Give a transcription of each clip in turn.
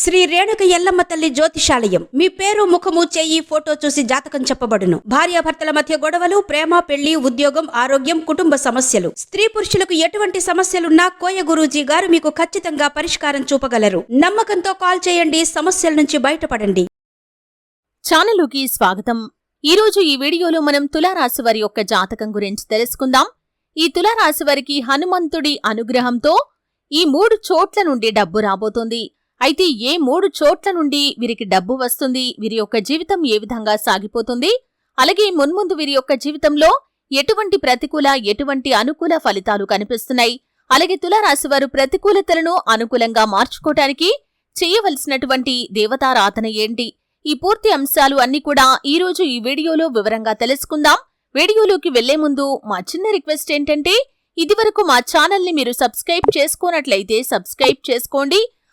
శ్రీ రేణుక ఎల్లమ్మ తల్లి జ్యోతిషాలయం. మీ పేరు ముఖము చెయ్యి ఫోటో చూసి జాతకం చెప్పబడును. భార్యాభర్తల మధ్య గొడవలు ప్రేమ పెళ్ళి ఉద్యోగం ఆరోగ్యం కుటుంబ సమస్యలు. స్త్రీ పురుషులకు ఎటువంటి సమస్యలున్నా కోయ గురూజీ గారు మీకు ఖచ్చితంగా పరిష్కారం చూపగలరు. నమ్మకంతో కాల్ చేయండి సమస్యల నుంచి బయటపడండి. ఛానలుకి స్వాగతం. ఈరోజు ఈ వీడియోలో మనం తులారాశి వారి యొక్క జాతకం గురించి తెలుసుకుందాం. ఈ తులారాశి వారికి హనుమంతుడి అనుగ్రహంతో ఈ మూడు చోట్ల నుండి డబ్బు రాబోతోంది. అయితే ఏ మూడు చోట్ల నుండి వీరికి డబ్బు వస్తుంది? వీరి యొక్క జీవితం ఏ విధంగా సాగిపోతుంది? అలాగే మున్ముందు వీరి యొక్క జీవితంలో ఎటువంటి ప్రతికూల ఎటువంటి అనుకూల ఫలితాలు కనిపిస్తున్నాయి? అలాగే తులారాశి వారు ప్రతికూలతలను అనుకూలంగా మార్చుకోవటానికి చేయవలసినటువంటి దేవతారాధన ఏంటి? ఈ పూర్తి అంశాలు అన్ని కూడా ఈ రోజు ఈ వీడియోలో వివరంగా తెలుసుకుందాం. వీడియోలోకి వెళ్ళే ముందు మా చిన్న రిక్వెస్ట్ ఏంటంటే ఇదివరకు మా ఛానల్ని మీరు సబ్స్క్రైబ్ చేసుకోనట్లయితే సబ్స్క్రైబ్ చేసుకోండి.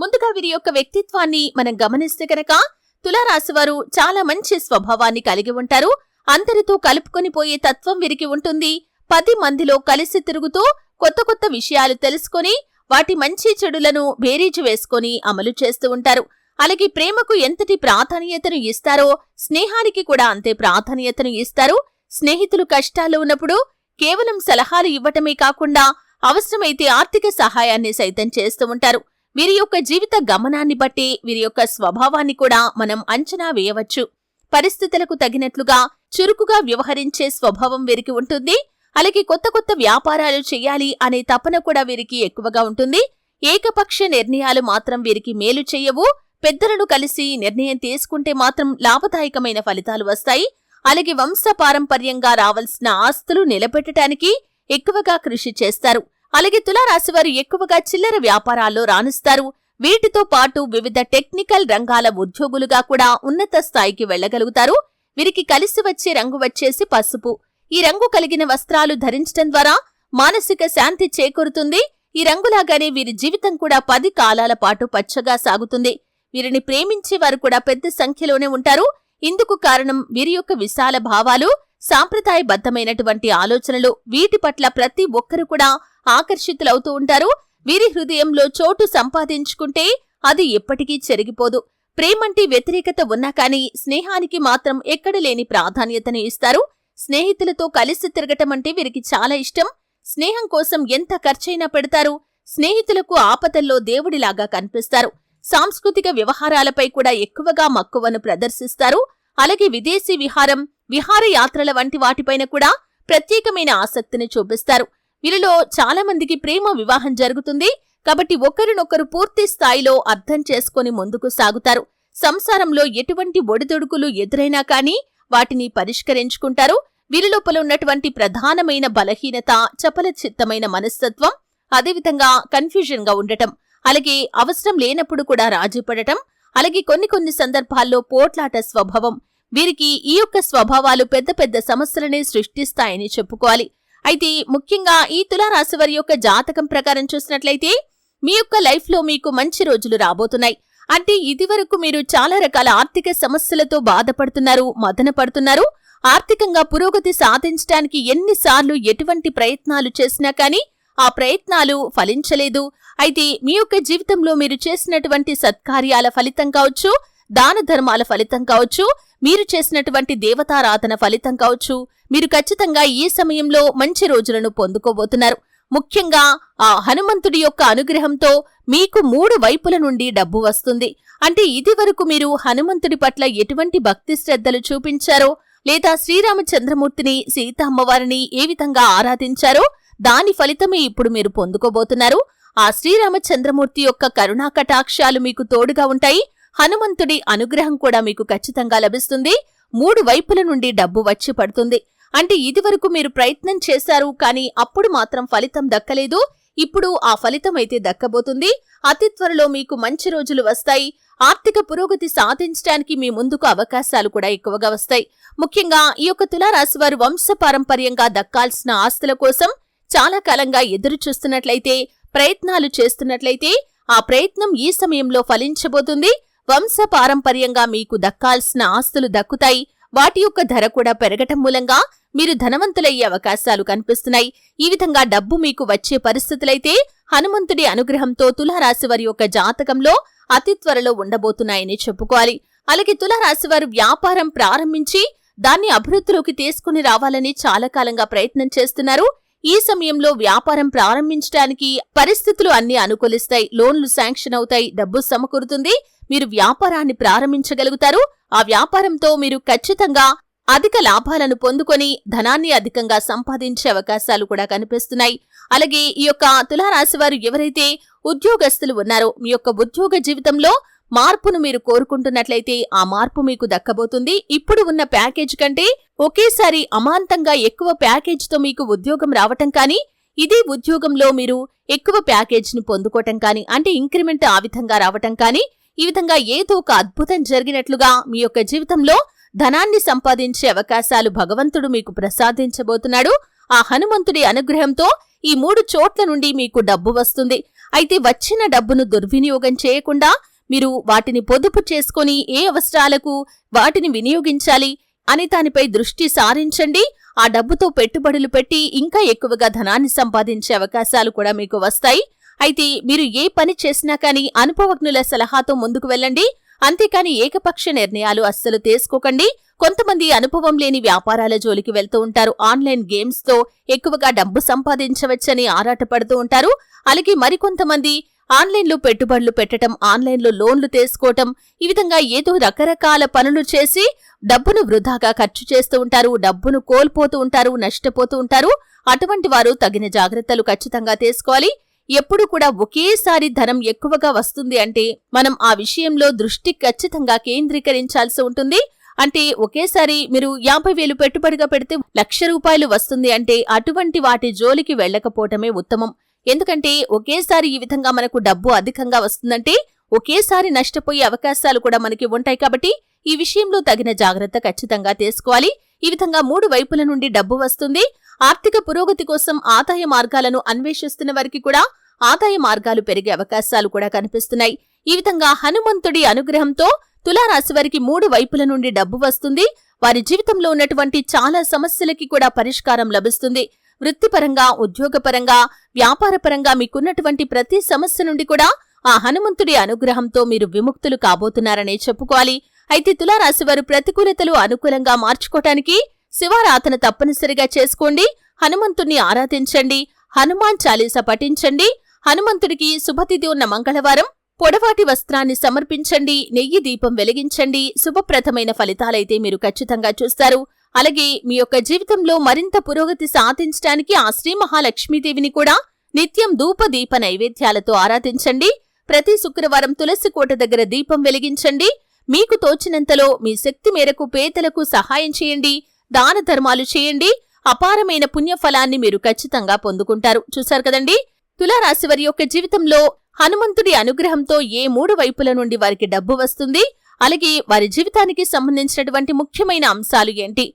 ముందుగా వీరి యొక్క వ్యక్తిత్వాన్ని మనం గమనిస్తే కనుక తులారాశివారు చాలా మంచి స్వభావాన్ని కలిగి ఉంటారు. అందరితో కలుపుకొని పోయే తత్వం వీరికి ఉంటుంది. పది మందిలో కలిసి తిరుగుతూ కొత్త కొత్త విషయాలు తెలుసుకొని వాటి మంచి చెడులను బేరీజు వేసుకొని అమలు చేస్తూ ఉంటారు. అలాగే ప్రేమకు ఎంతటి ప్రాధాన్యతను ఇస్తారో స్నేహానికి కూడా అంతే ప్రాధాన్యతను ఇస్తారు. స్నేహితులు కష్టాల్లో ఉన్నప్పుడు కేవలం సలహాలు ఇవ్వటమే కాకుండా అవసరమైతే ఆర్థిక సహాయాన్ని సైతం చేస్తూ ఉంటారు. వీరి యొక్క జీవిత గమనాన్ని బట్టి వీరి యొక్క స్వభావాన్ని కూడా మనం అంచనా వేయవచ్చు. పరిస్థితులకు తగినట్లుగా చురుకుగా వ్యవహరించే స్వభావం వీరికి ఉంటుంది. అలాగే కొత్త కొత్త వ్యాపారాలు చేయాలి అనే తపన కూడా వీరికి ఎక్కువగా ఉంటుంది. ఏకపక్ష నిర్ణయాలు మాత్రం వీరికి మేలు చేయవు. పెద్దలను కలిసి నిర్ణయం తీసుకుంటే మాత్రం లాభదాయకమైన ఫలితాలు వస్తాయి. అలాగే వంశపారంపర్యంగా రావాల్సిన ఆస్తులు నిలబెట్టడానికి ఎక్కువగా కృషి చేస్తారు. అలాగే తులారాశివారు ఎక్కువగా చిల్లర వ్యాపారాల్లో రాణిస్తారు. వీటితో పాటు వివిధ టెక్నికల్ రంగాల ఉద్యోగులుగా కూడా ఉన్నత స్థాయికి వెళ్ళగలుగుతారు వీరికి కలిసి వచ్చే రంగు వచ్చేసి పసుపు. ఈ రంగు కలిగిన వస్త్రాలు ధరించడం ద్వారా మానసిక శాంతి చేకూరుతుంది. ఈ రంగులాగానే వీరి జీవితం కూడా పది కాలాల పాటు పచ్చగా సాగుతుంది. వీరిని ప్రేమించే వారు కూడా పెద్ద సంఖ్యలోనే ఉంటారు. ఇందుకు కారణం వీరి యొక్క విశాల భావాలు. సాంప్రదాయబద్ధమైనటువంటి ఆలోచనలు వీటి పట్ల ప్రతి ఒక్కరు కూడా ఆకర్షితులవుతూ ఉంటారు. వీరి హృదయంలో చోటు సంపాదించుకుంటే అది ఎప్పటికీ చెరిగిపోదు. ప్రేమంటి వ్యతిరేకత ఉన్నా కానీ స్నేహానికి మాత్రం ఎక్కడ లేని ప్రాధాన్యతను ఇస్తారు. స్నేహితులతో కలిసి తిరగటం అంటే వీరికి చాలా ఇష్టం. స్నేహం కోసం ఎంత ఖర్చైనా పెడతారు. స్నేహితులకు ఆపదల్లో దేవుడిలాగా కనిపిస్తారు. సాంస్కృతిక వ్యవహారాలపై కూడా ఎక్కువగా మక్కువను ప్రదర్శిస్తారు. అలాగే విదేశీ విహారం విహారయాత్రల వంటి వాటిపైన కూడా ప్రత్యేకమైన ఆసక్తిని చూపిస్తారు. వీరిలో చాలా మందికి ప్రేమ వివాహం జరుగుతుంది. కాబట్టి ఒకరినొకరు పూర్తి స్థాయిలో అర్థం చేసుకుని ముందుకు సాగుతారు. సంసారంలో ఎటువంటి ఒడిదొడుకులు ఎదురైనా కానీ వాటిని పరిష్కరించుకుంటారు. వీరిలోపల ఉన్నటువంటి ప్రధానమైన బలహీనత చపల చిత్తమైన మనస్తత్వం అదేవిధంగా కన్ఫ్యూజన్గా ఉండటం. అలాగే అవసరం లేనప్పుడు కూడా రాజీపడటం. అలాగే కొన్ని కొన్ని సందర్భాల్లో పోట్లాట స్వభావం వీరికి ఈ యొక్క స్వభావాలు పెద్ద పెద్ద సమస్యలనే సృష్టిస్తాయని చెప్పుకోవాలి. అయితే ముఖ్యంగా ఈ తులారాశి వారి యొక్క జాతకం ప్రకారం చూసినట్లయితే మీ యొక్క లైఫ్లో మీకు మంచి రోజులు రాబోతున్నాయి. అంటే ఇదివరకు మీరు చాలా రకాల ఆర్థిక సమస్యలతో బాధపడుతున్నారు మదన పడుతున్నారు ఆర్థికంగా పురోగతి సాధించడానికి ఎన్నిసార్లు ఎటువంటి ప్రయత్నాలు చేసినా కానీ ఆ ప్రయత్నాలు ఫలించలేదు. అయితే మీ యొక్క జీవితంలో మీరు చేసినటువంటి సత్కార్యాల ఫలితం కావచ్చు దాన ధర్మాల ఫలితం కావచ్చు మీరు చేసినటువంటి దేవతారాధన ఫలితం కావచ్చు మీరు ఖచ్చితంగా ఈ సమయంలో మంచి రోజులను పొందుకోబోతున్నారు. ముఖ్యంగా ఆ హనుమంతుడి యొక్క అనుగ్రహంతో మీకు మూడు వైపుల నుండి డబ్బు వస్తుంది. అంటే ఇది వరకు మీరు హనుమంతుడి పట్ల ఎటువంటి భక్తి శ్రద్ధలు చూపించారో లేదా శ్రీరామచంద్రమూర్తిని సీత అమ్మవారిని ఏ విధంగా ఆరాధించారో దాని ఫలితమే ఇప్పుడు మీరు పొందుకోబోతున్నారు. ఆ శ్రీరామచంద్రమూర్తి యొక్క కరుణా కటాక్షాలు మీకు తోడుగా ఉంటాయి. హనుమంతుడి అనుగ్రహం కూడా మీకు ఖచ్చితంగా లభిస్తుంది. మూడు వైపుల నుండి డబ్బు వచ్చి పడుతుంది. అంటే ఇదివరకు మీరు ప్రయత్నం చేశారు కానీ అప్పుడు మాత్రం ఫలితం దక్కలేదు. ఇప్పుడు ఆ ఫలితం అయితే దక్కబోతుంది. అతి త్వరలో మీకు మంచి రోజులు వస్తాయి. ఆర్థిక పురోగతి సాధించడానికి మీ ముందుకు అవకాశాలు కూడా ఎక్కువగా వస్తాయి. ముఖ్యంగా ఈ యొక్క తులారాశి వారు వంశపారంపర్యంగా దక్కాల్సిన ఆస్తుల కోసం చాలా కాలంగా ఎదురు చూస్తున్నట్లయితే ప్రయత్నాలు చేస్తున్నట్లయితే ఆ ప్రయత్నం ఈ సమయంలో ఫలించబోతుంది. వంశపారంపర్యంగా మీకు దక్కాల్సిన ఆస్తులు దక్కుతాయి. వాటి యొక్క ధర కూడా పెరగటం మూలంగా మీరు ధనవంతులయ్యే అవకాశాలు కనిపిస్తున్నాయి. ఈ విధంగా డబ్బు మీకు వచ్చే పరిస్థితులైతే హనుమంతుడి అనుగ్రహంతో తులారాశి వారి యొక్క జాతకంలో అతి త్వరలో ఉండబోతున్నాయని చెప్పుకోవాలి. అలాగే తులారాశి వారు వ్యాపారం ప్రారంభించి దాన్ని అభివృద్ధిలోకి తీసుకుని రావాలని చాలా కాలంగా ప్రయత్నం చేస్తున్నారు. ఈ సమయంలో వ్యాపారం ప్రారంభించడానికి పరిస్థితులు అన్ని అనుకూలిస్తాయి. లోన్లు శాంక్షన్ అవుతాయి. డబ్బు సమకూరుతుంది. మీరు వ్యాపారాన్ని ప్రారంభించగలుగుతారు. ఆ వ్యాపారంతో మీరు ఖచ్చితంగా అధిక లాభాలను పొందుకొని ధనాన్ని అధికంగా సంపాదించే అవకాశాలు కూడా కనిపిస్తున్నాయి. అలాగే ఈ యొక్క తులారాశి వారు ఎవరైతే ఉద్యోగస్తులు ఉన్నారో మీ యొక్క ఉద్యోగ జీవితంలో మార్పును మీరు కోరుకుంటున్నట్లయితే ఆ మార్పు మీకు దక్కబోతుంది. ఇప్పుడు ఉన్న ప్యాకేజ్ కంటే ఒకేసారి అమాంతంగా ఎక్కువ ప్యాకేజ్తో మీకు ఉద్యోగం రావటం కానీ ఇదే ఉద్యోగంలో మీరు ఎక్కువ ప్యాకేజ్ని పొందుకోవటం కానీ అంటే ఇంక్రిమెంట్ ఆ విధంగా రావటం కానీ ఈ విధంగా ఏదో ఒక అద్భుతం జరిగినట్లుగా మీ యొక్క జీవితంలో ధనాన్ని సంపాదించే అవకాశాలు భగవంతుడు మీకు ప్రసాదించబోతున్నాడు. ఆ హనుమంతుడి అనుగ్రహంతో ఈ మూడు చోట్ల నుండి మీకు డబ్బు వస్తుంది. అయితే వచ్చిన డబ్బును దుర్వినియోగం చేయకుండా మీరు వాటిని పొదుపు చేసుకొని ఏ అవసరాలకు వాటిని వినియోగించాలి అని దానిపై దృష్టి సారించండి. ఆ డబ్బుతో పెట్టుబడులు పెట్టి ఇంకా ఎక్కువగా ధనాన్ని సంపాదించే అవకాశాలు కూడా మీకు వస్తాయి. అయితే మీరు ఏ పని చేసినా కానీ అనుభవజ్ఞుల సలహాతో ముందుకు వెళ్ళండి. అంతేకాని ఏకపక్ష నిర్ణయాలు అస్సలు తీసుకోకండి. కొంతమంది అనుభవం లేని వ్యాపారాల జోలికి వెళ్తూ ఉంటారు. ఆన్లైన్ గేమ్స్తో ఎక్కువగా డబ్బు సంపాదించవచ్చని ఆరాటపడుతూ ఉంటారు. అలాగే మరికొంతమంది ఆన్లైన్లో పెట్టుబడులు పెట్టడం ఆన్లైన్లో లోన్లు తీసుకోవటం ఈ విధంగా ఏదో రకరకాల పనులు చేసి డబ్బును వృధాగా ఖర్చు చేస్తూ ఉంటారు డబ్బును కోల్పోతూ ఉంటారు నష్టపోతూ ఉంటారు. అటువంటి వారు తగిన జాగ్రత్తలు ఖచ్చితంగా తీసుకోవాలి. ఎప్పుడు కూడా ఒకేసారి ధనం ఎక్కువగా వస్తుంది అంటే మనం ఆ విషయంలో దృష్టి ఖచ్చితంగా కేంద్రీకరించాల్సి ఉంటుంది. అంటే ఒకేసారి మీరు యాభై వేలు పెట్టుబడిగా పెడితే లక్ష రూపాయలు వస్తుంది అంటే అటువంటి వాటి జోలికి వెళ్ళకపోవటమే ఉత్తమం. ఎందుకంటే ఒకేసారి ఈ విధంగా మనకు డబ్బు అధికంగా వస్తుందంటే ఒకేసారి నష్టపోయే అవకాశాలు కూడా మనకి ఉంటాయి కాబట్టి ఈ విషయంలో తగిన జాగ్రత్త ఖచ్చితంగా తీసుకోవాలి. ఈ విధంగా మూడు వైపుల నుండి డబ్బు వస్తుంది. ఆర్థిక పురోగతి కోసం ఆదాయ మార్గాలను అన్వేషిస్తున్న వారికి కూడా ఆదాయ మార్గాలు పెరిగే అవకాశాలు కూడా కనిపిస్తున్నాయి. ఈ విధంగా హనుమంతుడి అనుగ్రహంతో తులారాశి వారికి మూడు వైపుల నుండి డబ్బు వస్తుంది. వారి జీవితంలో ఉన్నటువంటి చాలా సమస్యలకి కూడా పరిష్కారం లభిస్తుంది. వృత్తిపరంగా ఉద్యోగపరంగా వ్యాపారపరంగా మీకున్నటువంటి ప్రతి సమస్య నుండి కూడా ఆ హనుమంతుడి అనుగ్రహంతో మీరు విముక్తులు కాబోతున్నారనే చెప్పుకోవాలి. అయితే తులారాశివారు ప్రతికూలతలు అనుకూలంగా మార్చుకోవటానికి శివారాధన తప్పనిసరిగా చేసుకోండి. హనుమంతుణ్ణి ఆరాధించండి. హనుమాన్ చాలీస పఠించండి. హనుమంతుడికి శుభతిథి ఉన్న మంగళవారం పొడవాటి వస్త్రాన్ని సమర్పించండి. నెయ్యి దీపం వెలిగించండి. శుభప్రదమైన ఫలితాలైతే మీరు ఖచ్చితంగా చూస్తారు. అలాగే మీ యొక్క జీవితంలో మరింత పురోగతి సాధించడానికి ఆ శ్రీ మహాలక్ష్మీదేవిని కూడా నిత్యం ధూప దీప నైవేద్యాలతో ఆరాధించండి. ప్రతి శుక్రవారం తులసి కోట దగ్గర దీపం వెలిగించండి. మీకు తోచినంతలో మీ శక్తి మేరకు పేదలకు సహాయం చేయండి. దాన ధర్మాలు చేయండి. అపారమైన పుణ్యఫలాన్ని మీరు ఖచ్చితంగా పొందుకుంటారు. చూశారు కదండి? తులారాశి వారి యొక్క జీవితంలో హనుమంతుడి అనుగ్రహంతో ఏ మూడు వైపుల నుండి వారికి డబ్బు వస్తుంది? అలాగే వారి జీవితానికి సంబంధించినటువంటి ముఖ్యమైన అంశాలు ఏంటి?